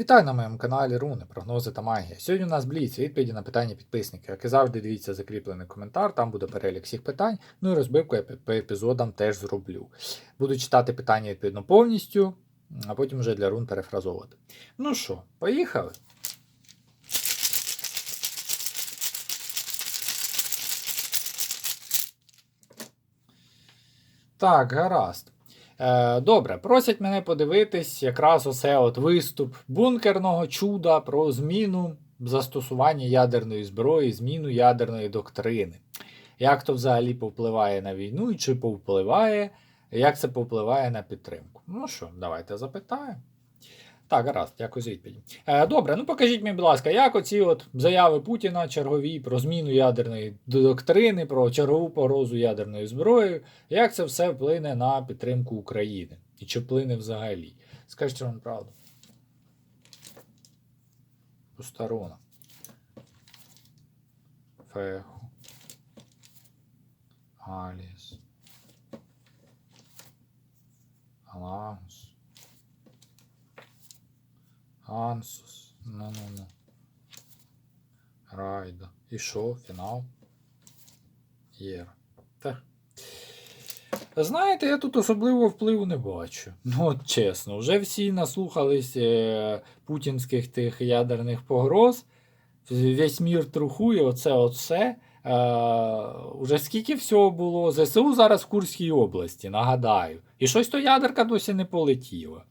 Вітаю на моєму каналі Руни, прогнози та магія. Сьогодні у нас бліц, відповіді на питання підписників. Як і завжди, дивіться закріплений коментар, там буде перелік всіх питань. Ну і розбивку я по- епізодам теж зроблю. Буду читати питання відповідно повністю, а потім вже для рун перефразовувати. Ну що, поїхали? Так, гаразд. Е, добре, просять мене подивитись якраз оце от виступ бункерного чуда про зміну застосування ядерної зброї, зміну ядерної доктрини. Як то взагалі повпливає на війну і чи повпливає, як це повпливає на підтримку? Ну що, давайте запитаємо. Так, гаразд, дякую за відповідь. Е, добре, ну покажіть мені, будь ласка, як оці от заяви Путіна чергові про зміну ядерної доктрини, про чергову погрозу ядерною зброєю, як це все вплине на підтримку України? І чи вплине взагалі? Скажіть вам правду. Посторона. Феху. Аліс. Алагус. Ансус. Ну-ну-ну. Райда. І що? Фінал? Єра. Та. Знаєте, я тут особливого впливу не бачу. Ну, от чесно, вже всі наслухались е, путінських тих ядерних погроз. Весь мір трухує, оце, оце. Е, уже скільки всього було? ЗСУ зараз в Курській області, нагадаю. І щось то ядерка досі не полетіла.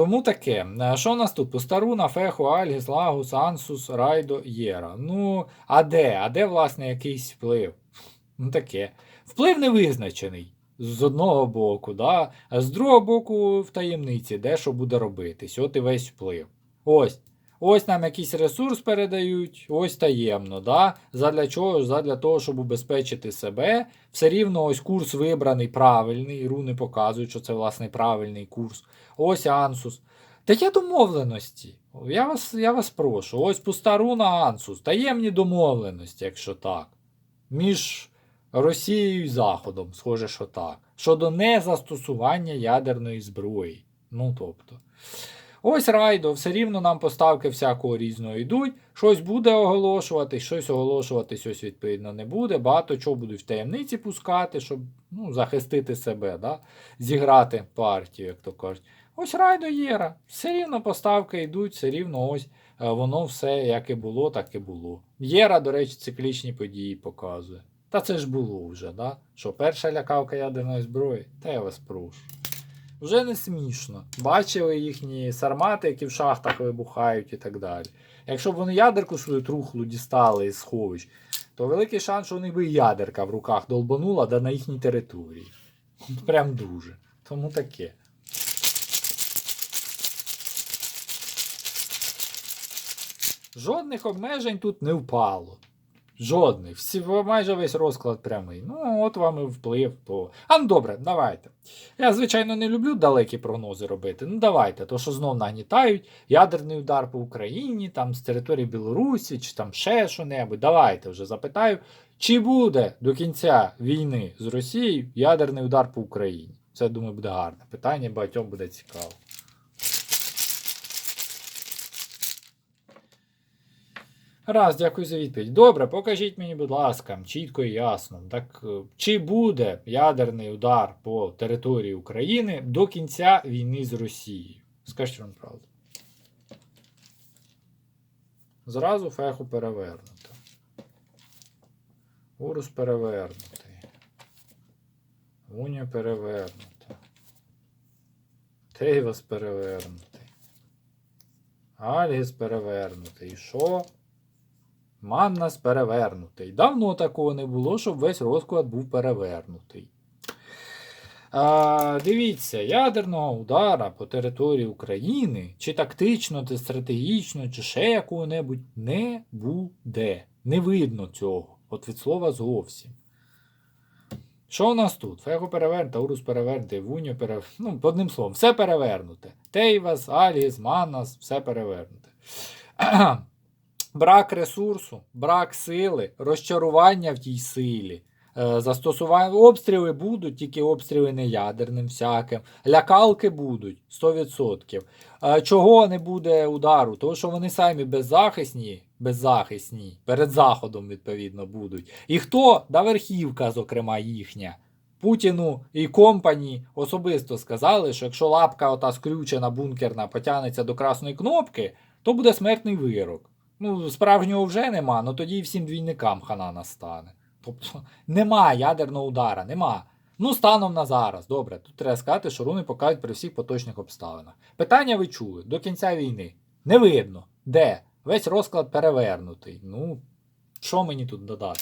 Тому таке. Е, Що у нас тут? Постаруна, Фехо, Альгіс, Лагус, Ансус, Райдо, Єра. Ну, а де? А де, власне, якийсь вплив? Ну таке. Вплив не визначений. З одного боку, да? а з другого боку, в таємниці, де що буде робитись. От і весь вплив. Ось. Ось нам якийсь ресурс передають, ось таємно. Да? Задля чого? Задля того, щоб убезпечити себе. Все рівно ось курс вибраний правильний. Руни показують, що це власне правильний курс. Ось Ансус. Такі домовленості. Я вас, я вас прошу. Ось пуста руна Ансус. Таємні домовленості, якщо так. Між Росією і Заходом, схоже, що так. Щодо незастосування ядерної зброї. Ну тобто. Ось райдо, все рівно нам поставки всякого різного йдуть. Щось буде оголошувати, щось оголошуватись ось відповідно не буде. Багато чого будуть в таємниці пускати, щоб ну, захистити себе, да? зіграти партію, як то кажуть. Ось райдо Єра. Все рівно поставки йдуть, все рівно ось е, воно все як і було, так і було. Єра, до речі, циклічні події показує. Та це ж було вже, да? Що перша лякавка ядерної зброї? Та я вас прошу. Вже не смішно. Бачили їхні сармати, які в шахтах вибухають і так далі. Якщо б вони ядерку свою трухлу дістали із сховищ, то великий шанс, що у них би ядерка в руках долбанула да на їхній території. Прям дуже. Тому таке. Жодних обмежень тут не впало. Жодних. Всі, майже весь розклад прямий. Ну, от вам і вплив. То... А ну добре, давайте. Я, звичайно, не люблю далекі прогнози робити. Ну давайте, то що знов нагнітають ядерний удар по Україні, там з території Білорусі, чи там ще що-небудь. Давайте вже запитаю, чи буде до кінця війни з Росією ядерний удар по Україні? Це, думаю, буде гарне питання, багатьом буде цікаво. Раз, дякую за відповідь. Добре, покажіть мені, будь ласка, чітко і ясно. Так, е, чи буде ядерний удар по території України до кінця війни з Росією? Скажіть вам правду. Зразу феху перевернуто. Урус перевернутий. Уня перевернута. Тейвас перевернутий. Альгіс перевернутий. І що? Маннас перевернутий. Давно такого не було, щоб весь розклад був перевернутий. А, Дивіться, ядерного удара по території України, чи тактично, чи стратегічно, чи ще якого-небудь не буде. Не видно цього. От від слова зовсім. Що у нас тут? Фего перевернуте, Урус перевернутий, Вуньо перевернуте. Ну, одним словом, все перевернуте. Тейвас, Аліс, Маннас, все перевернуте. Брак ресурсу, брак сили, розчарування в тій силі, Е, Застосування обстріли будуть, тільки обстріли не ядерним, всяким. Лякалки будуть 100%. Е, Чого не буде удару? Тому що вони самі беззахисні, беззахисні, перед заходом, відповідно, будуть. І хто? Да верхівка, зокрема, їхня. Путіну і компані особисто сказали, що якщо лапка ота скрючена бункерна потягнеться до красної кнопки, то буде смертний вирок. Ну, справжнього вже нема, ну тоді і всім двійникам хана настане. Тобто нема ядерного удара, нема. Ну, станом на зараз, добре, тут треба сказати, що руни покажуть при всіх поточних обставинах. Питання ви чули до кінця війни. Не видно. Де? Весь розклад перевернутий. Ну, що мені тут додати?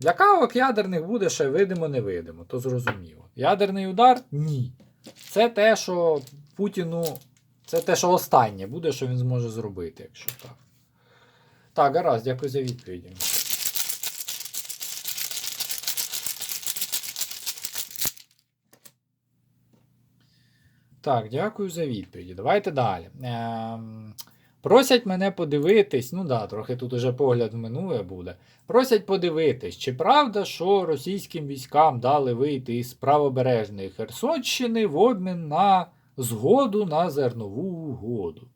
Для кавок ядерних буде ще видимо-невидимо, то зрозуміло. Ядерний удар ні. Це те, що Путіну. Це те, що останнє буде, що він зможе зробити, якщо так. Так, гаразд, дякую за відповіді. Так, дякую за відповіді. Давайте далі. Ем, просять мене подивитись, ну да, трохи тут уже погляд в минуле буде. Просять подивитись, чи правда, що російським військам дали вийти із правобережної Херсонщини в обмін на згоду на зернову угоду.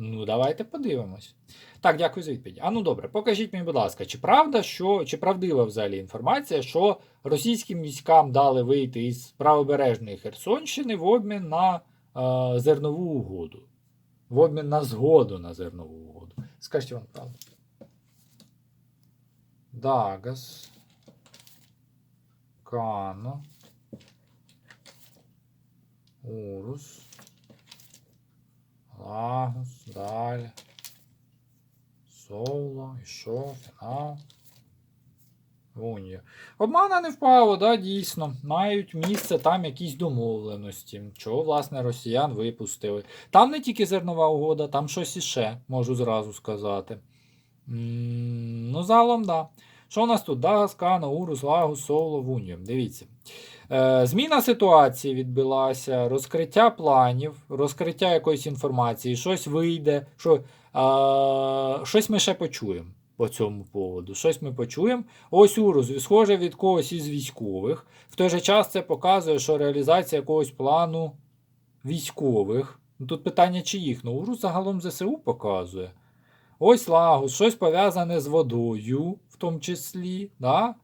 Ну, давайте подивимось. Так, дякую за відповідь. А ну добре, покажіть мені, будь ласка, чи правда, що, чи правдива взагалі інформація, що російським військам дали вийти із правобережної Херсонщини в обмін на е, зернову угоду? В обмін на згоду на зернову угоду. Скажіть вам правду. Дагас. Кано. Урус. Лагус. Далі. Соло. І що? Фінал. Унія. Обмана не впало, да, дійсно. Мають місце там якісь домовленості. Чого, власне, росіян випустили. Там не тільки зернова угода, там щось іще, можу зразу сказати. М, Ну, загалом, да. Що у нас тут? Дагас, Кано, Урус, Лагус, Соло, Вунію. Дивіться. Е, зміна ситуації відбулася, розкриття планів, розкриття якоїсь інформації, щось вийде, що, е, щось ми ще почуємо по цьому поводу. Щось ми почуємо. Ось Урус, схоже від когось із військових. В той же час це показує, що реалізація якогось плану військових. Ну, Тут питання чиїх. Ну, Урус загалом ЗСУ показує. Ось Лагус, щось пов'язане з водою, в тому числі. Да?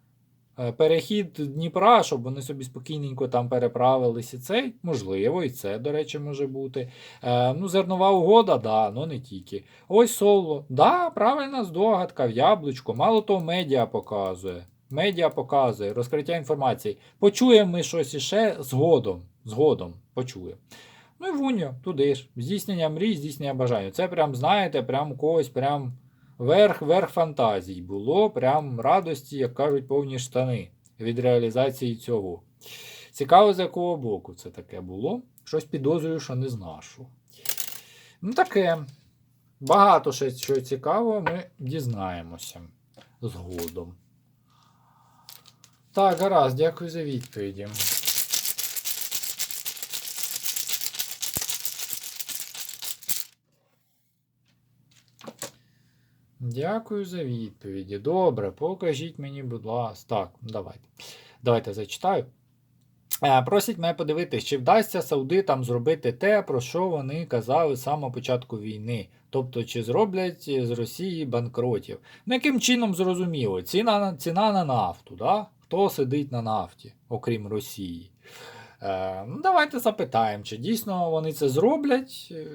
Е, Перехід Дніпра, щоб вони собі спокійненько там переправилися. Це можливо, і це, до речі, може бути. Е, ну, зернова угода, да, ну не тільки. Ось соло. Да, правильна здогадка, в яблучко. Мало того, медіа показує. Медіа показує, розкриття інформації. Почуємо ми щось іще згодом. Згодом почуємо. Ну і вуньо, туди ж. Здійснення мрій, здійснення бажань. Це прям, знаєте, прям когось прям верх, верх фантазій було, прям радості, як кажуть, повні штани від реалізації цього. Цікаво, з якого боку це таке було. Щось підозрюю, що не з нашого. Ну, таке. Багато ще що цікавого ми дізнаємося згодом. Так, гаразд, дякую за відповіді. Дякую за відповіді. Добре, покажіть мені, будь ласка. Так, давайте. Давайте зачитаю. Е, Просять мене подивитись, чи вдасться саудитам зробити те, про що вони казали з самого початку війни. Тобто, чи зроблять з Росії банкротів. Ну, яким чином зрозуміло? Ціна, на- ціна на нафту. Да? Хто сидить на нафті, окрім Росії? Е, ну, давайте запитаємо, чи дійсно вони це зроблять. Е,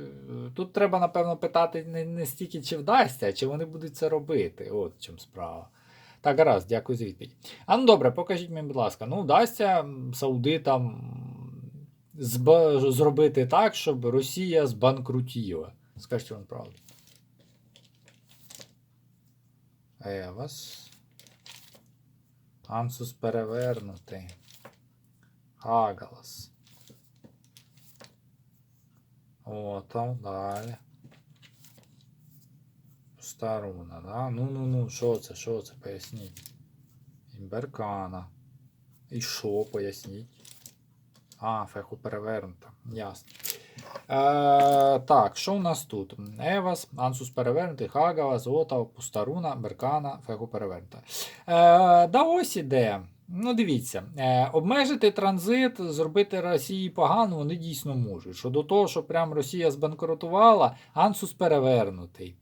Тут треба, напевно, питати не, не стільки, чи вдасться, а чи вони будуть це робити. От чому справа. Так, гаразд, дякую за відповідь. А ну добре, покажіть мені, будь ласка, ну вдасться саудитам зробити так, щоб Росія збанкрутіла. Скажіть вам правду. Евас. Ансус перевернутий. Агалас. О, там далі. Старуна, да? Ну, ну, ну, що це, що це, поясніть. Імберкана. І що, поясніть? А, феху перевернута. Ясно. Е, так, що у нас тут? Евас, Ансус перевернутий, Хагава, Зота, Пустаруна, Беркана, Фегу перевернута. Е, да ось іде. Ну, дивіться, е, обмежити транзит, зробити Росії погано, вони дійсно можуть. Щодо того, що прям Росія збанкрутувала, Ансус перевернутий.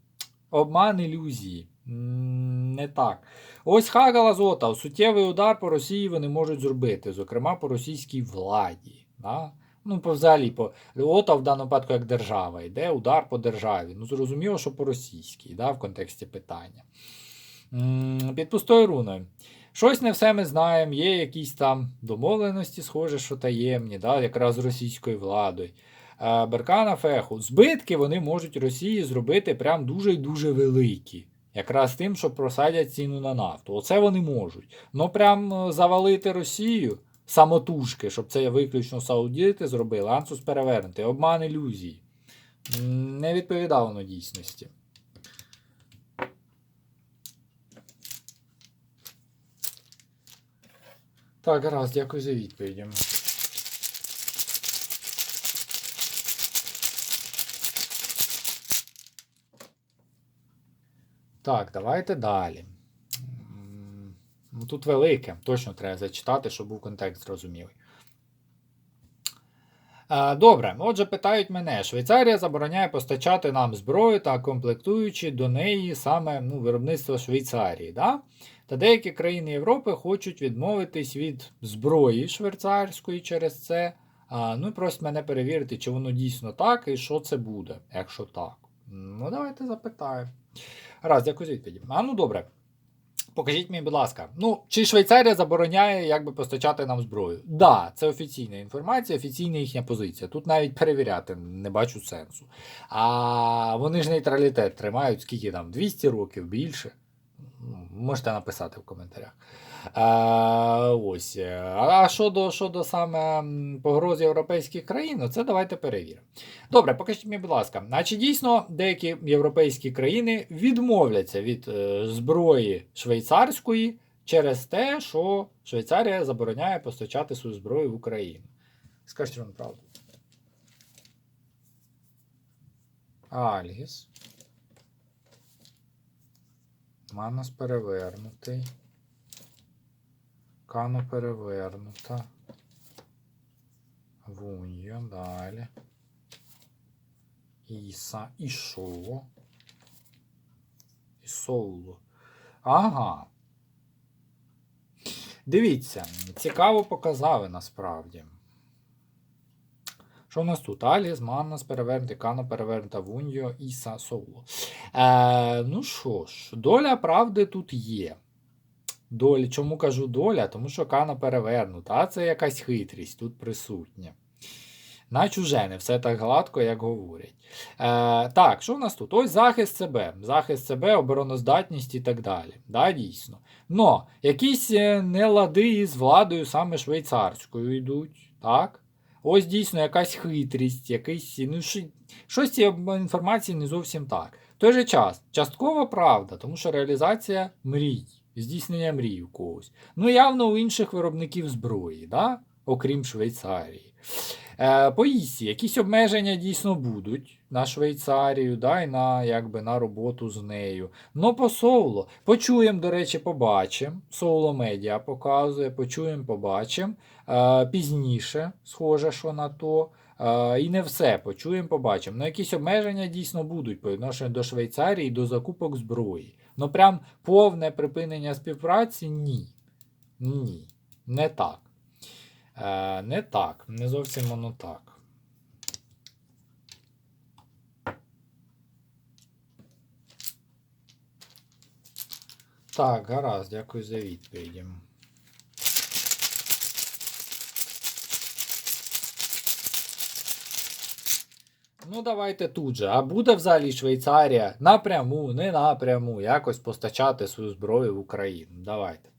Обман ілюзії. Не так. Ось Хагала Зота. Суттєвий удар по Росії вони можуть зробити, зокрема по російській владі. Да? Ну, по взагалі, по ОТА в даному випадку як держава йде, удар по державі. Ну, зрозуміло, що по російській, да, в контексті питання. Під пустою руною. Щось не все ми знаємо, є якісь там домовленості, схоже, що таємні, да, якраз з російською владою. Беркана Феху. Збитки вони можуть Росії зробити прям дуже і дуже великі. Якраз тим, що просадять ціну на нафту. Оце вони можуть. Ну прям е, завалити Росію самотужки, щоб це виключно саудіти зробили, Ансус перевернути, обман ілюзії. Не відповідав воно дійсності. Так, гаразд, дякую за відповіді. Так, давайте далі. Ну, тут велике, точно треба зачитати, щоб був контекст зрозумілий. Е, Добре, отже, питають мене: Швейцарія забороняє постачати нам зброю та комплектуючи до неї саме ну, виробництво Швейцарії. Да? Та деякі країни Європи хочуть відмовитись від зброї швейцарської через це. Ну і просять мене перевірити, чи воно дійсно так і що це буде, якщо так. Ну, давайте запитаємо. Раз, дякую за відповіді. А ну добре. Покажіть мені, будь ласка, ну чи Швейцарія забороняє якби постачати нам зброю? Да, це офіційна інформація, офіційна їхня позиція. Тут навіть перевіряти не бачу сенсу. А вони ж нейтралітет тримають скільки там 200 років більше. Можете написати в коментарях. А, ось. А щодо, щодо саме погроз європейських країн, ну, це давайте перевіримо. Добре, покажіть мені, будь ласка, а дійсно деякі європейські країни відмовляться від е, зброї швейцарської через те, що Швейцарія забороняє постачати свою зброю в Україну? Скажіть вам правду. Альгіс. Манос перевернутий. Кано перевернута. Вуньо, далі. Іса, Ішо. Ісоуло. Ага. Дивіться, цікаво показали насправді. Що у нас тут? Аліс, Маннас перевернути, Кано перевернута, Вуньо, Іса, Соуло. Е, ну що ж, доля правди тут є. Доля, чому кажу доля? Тому що Кано перевернута, а це якась хитрість тут присутня. На чуже не все так гладко, як говорять. Е, так, що в нас тут? Ось захист себе. Захист себе, обороноздатність і так далі. Да, дійсно. Но якісь е, нелади із владою саме швейцарською йдуть. Так? Ось дійсно якась хитрість, якийсь, ну, щось цієї інформації не зовсім так. В той же час, часткова правда, тому що реалізація мрій, здійснення мрій у когось. Ну, явно у інших виробників зброї, да? окрім Швейцарії. Е, по ІСі, якісь обмеження дійсно будуть на Швейцарію, да, і на, якби, на роботу з нею. Ну, по Соуло. Почуємо, до речі, побачимо. Соуло Медіа показує, почуємо, побачимо. Е, пізніше, схоже, що на то. Е, і не все, почуємо, побачимо. Ну, якісь обмеження дійсно будуть по відношенню до Швейцарії до закупок зброї. Ну, прям повне припинення співпраці ні. Ні. Не так. Е, не так, не зовсім воно так. Так, гаразд, дякую за відповіді. Ну, давайте тут же. А буде взагалі Швейцарія напряму, не напряму, якось постачати свою зброю в Україну. Давайте.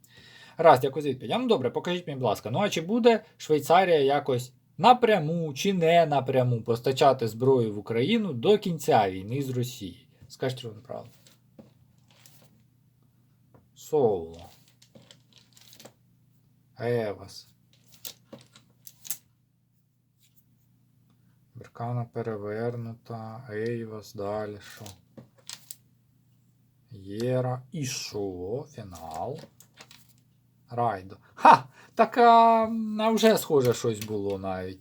Раз, дякую за відповідь. Ну добре, покажіть мені, будь ласка. Ну а чи буде Швейцарія якось напряму чи не напряму постачати зброю в Україну до кінця війни з Росією? Скажіть вам правду. Соло. Евас. Беркана перевернута. Ейвас, далі що? Єра. І що? Фінал. Райдо. Ха! Так а, а вже схоже щось було навіть.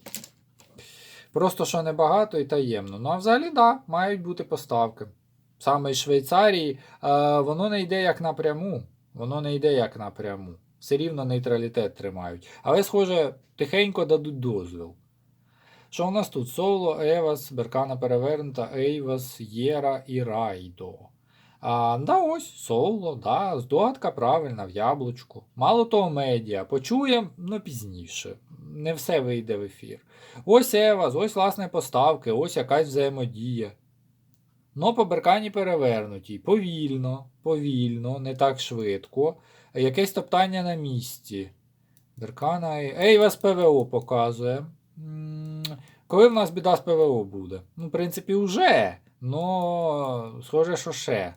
Просто що небагато і таємно. Ну, а взагалі, да, мають бути поставки. Саме з Швейцарії, е, воно не йде як напряму. Воно не йде як напряму. Все рівно нейтралітет тримають. Але, схоже, тихенько дадуть дозвіл. Що у нас тут? Соло, Евас, Беркана перевернута, Ейвас, Єра і Райдо. А, да, ось соло, да, здогадка правильна, в яблучку. Мало того, медіа. Почуємо, ну пізніше. Не все вийде в ефір. Ось Евас, ось власне поставки, ось якась взаємодія. Но по беркані перевернутій. Повільно, повільно, не так швидко. Якесь топтання на місці. Беркана. і- Ейвас ПВО показує. Коли в нас біда з ПВО буде? Ну, в принципі, вже. Но схоже, що ще.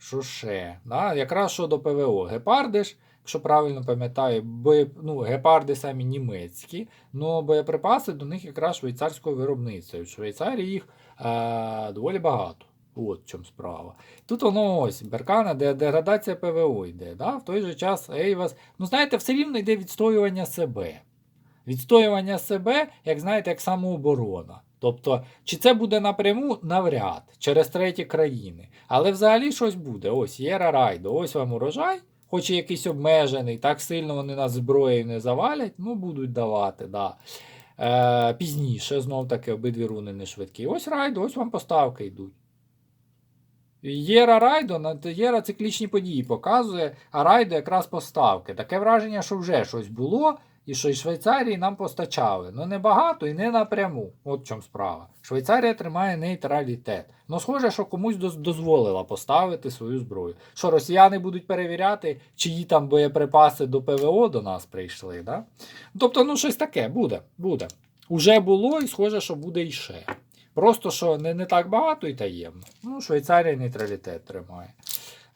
Ще? Да? Якраз щодо ПВО. Гепарди ж, якщо правильно пам'ятаю, боє... ну, гепарди самі німецькі, але боєприпаси до них якраз швейцарського виробництва. В Швейцарії їх е, доволі багато. От в чому справа. Тут воно ось Беркана, де деградація ПВО йде. Да? В той же час Ейвас. Ну, знаєте, все рівно йде відстоювання себе. Відстоювання себе, як знаєте, як самооборона. Тобто, чи це буде напряму навряд через треті країни. Але взагалі щось буде. Ось Єра Райдо, ось вам урожай, хоч і якийсь обмежений, так сильно вони нас зброєю не завалять, ну будуть давати. Да. Е, пізніше, знов таки, обидві руни не швидкі. Ось Райдо, ось вам поставки йдуть. Єра Райдо, Єра циклічні події показує, а Райдо якраз поставки. Таке враження, що вже щось було, і що із Швейцарії нам постачали. Ну не багато і не напряму. От в чому справа. Швейцарія тримає нейтралітет. Ну, схоже, що комусь дозволила поставити свою зброю. Що росіяни будуть перевіряти, чиї там боєприпаси до ПВО до нас прийшли. Да? Тобто, ну, щось таке буде. буде. Уже було, і схоже, що буде і ще. Просто що не, не так багато і таємно. Ну, Швейцарія нейтралітет тримає.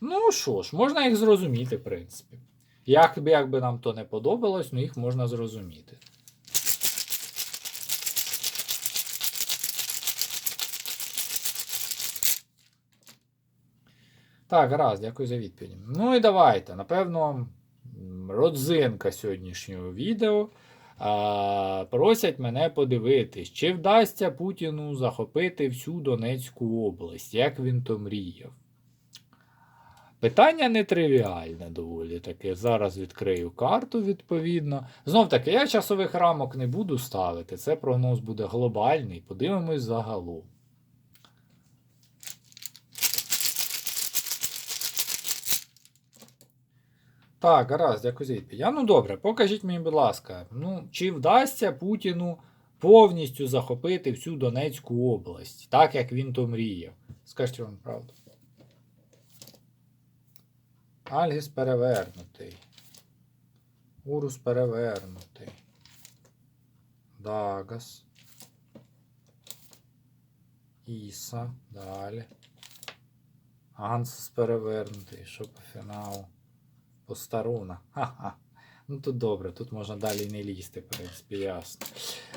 Ну що ж, можна їх зрозуміти, в принципі. Як як би нам то не подобалось, ну їх можна зрозуміти. Так, гаразд, дякую за відповідь. Ну і давайте. Напевно, родзинка сьогоднішнього відео. А, просять мене подивитись, чи вдасться Путіну захопити всю Донецьку область, як він то мріяв. Питання нетривіальне доволі таке. Зараз відкрию карту відповідно. Знов таки, я часових рамок не буду ставити. Це прогноз буде глобальний. Подивимось загалом. Так, гаразд, дякую за відповідь. Ну добре, покажіть мені, будь ласка, ну, чи вдасться Путіну повністю захопити всю Донецьку область, так як він то мріяв? Скажіть вам правду. Альгіс перевернутий. Урус перевернутий. Дагас. Іса. Далі. Ансус перевернутий. Що по фіналу? Постаруна. Ха-ха. Ну тут добре, тут можна далі не лізти, в принципі, ясно.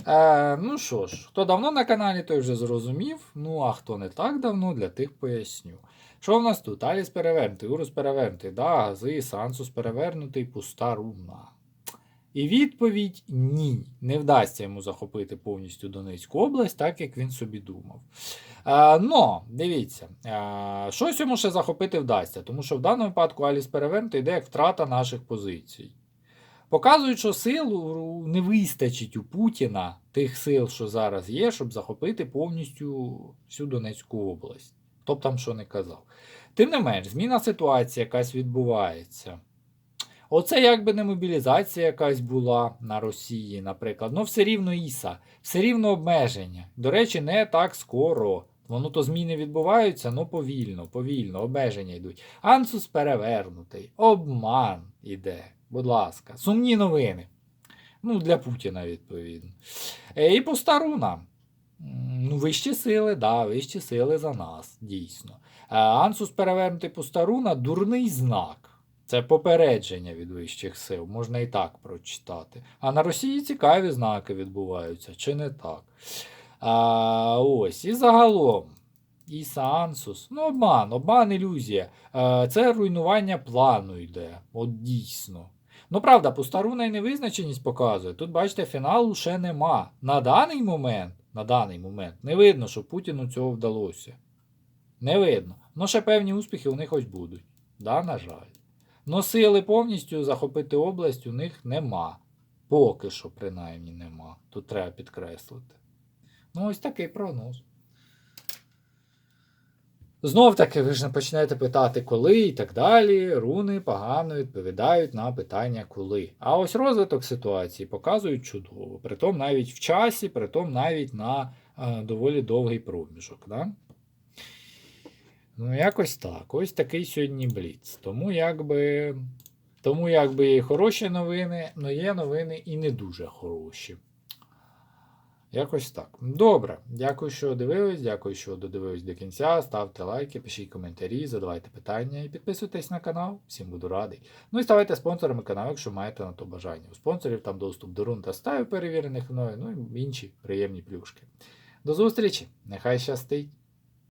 Е, ну що ж, хто давно на каналі, той вже зрозумів. Ну, а хто не так давно, для тих поясню. Що в нас тут? Аліс перевернутий, Урус перевернутий, да, Гази, Сансус перевернутий, пуста руна. І відповідь ні. Не вдасться йому захопити повністю Донецьку область, так як він собі думав. Е, но, дивіться, е, щось йому ще захопити вдасться, тому що в даному випадку Аліс перевернутий йде як втрата наших позицій. Показують, що сил не вистачить у Путіна тих сил, що зараз є, щоб захопити повністю всю Донецьку область. Хто б там що не казав. Тим не менш, зміна ситуації якась відбувається. Оце якби не мобілізація якась була на Росії, наприклад. Ну, все рівно Іса, все рівно обмеження. До речі, не так скоро. Воно то зміни відбуваються, ну повільно, повільно, обмеження йдуть. Ансус перевернутий, обман іде. Будь ласка, сумні новини. Ну, для Путіна, відповідно. Е, І постаруна. М, Ну, вищі сили, да, вищі сили за нас, дійсно. Е, Ансус перевернутий постаруна дурний знак. Це попередження від вищих сил, можна і так прочитати. А на Росії цікаві знаки відбуваються, чи не так? А, ось, і загалом. І Сансус. Ну, обман, обман, ілюзія. Е, це руйнування плану йде. От дійсно. Ну, правда, Пустаруна і невизначеність показує. Тут, бачите, фіналу ще нема. На даний момент, на даний момент не видно, що Путіну цього вдалося. Не видно. Ну, ще певні успіхи у них ось будуть. Да, на жаль. Но сили повністю захопити область у них нема. Поки що, принаймні, нема. Тут треба підкреслити. Ну, ось такий прогноз. Знов таки, ви ж не почнете питати, коли і так далі. Руни погано відповідають на питання коли. А ось розвиток ситуації показують чудово. Притом навіть в часі, притом навіть на е, доволі довгий проміжок. Да? Ну, якось так. Ось такий сьогодні бліц. Тому якби. Тому якби і хороші новини, але є новини і не дуже хороші. Якось так. Добре. Дякую, що дивились. Дякую, що додивились до кінця. Ставте лайки, пишіть коментарі, задавайте питання і підписуйтесь на канал. Всім буду радий. Ну і ставайте спонсорами каналу, якщо маєте на то бажання. У спонсорів там доступ до рун та стаю перевірених мною, ну і інші приємні плюшки. До зустрічі! Нехай щастить!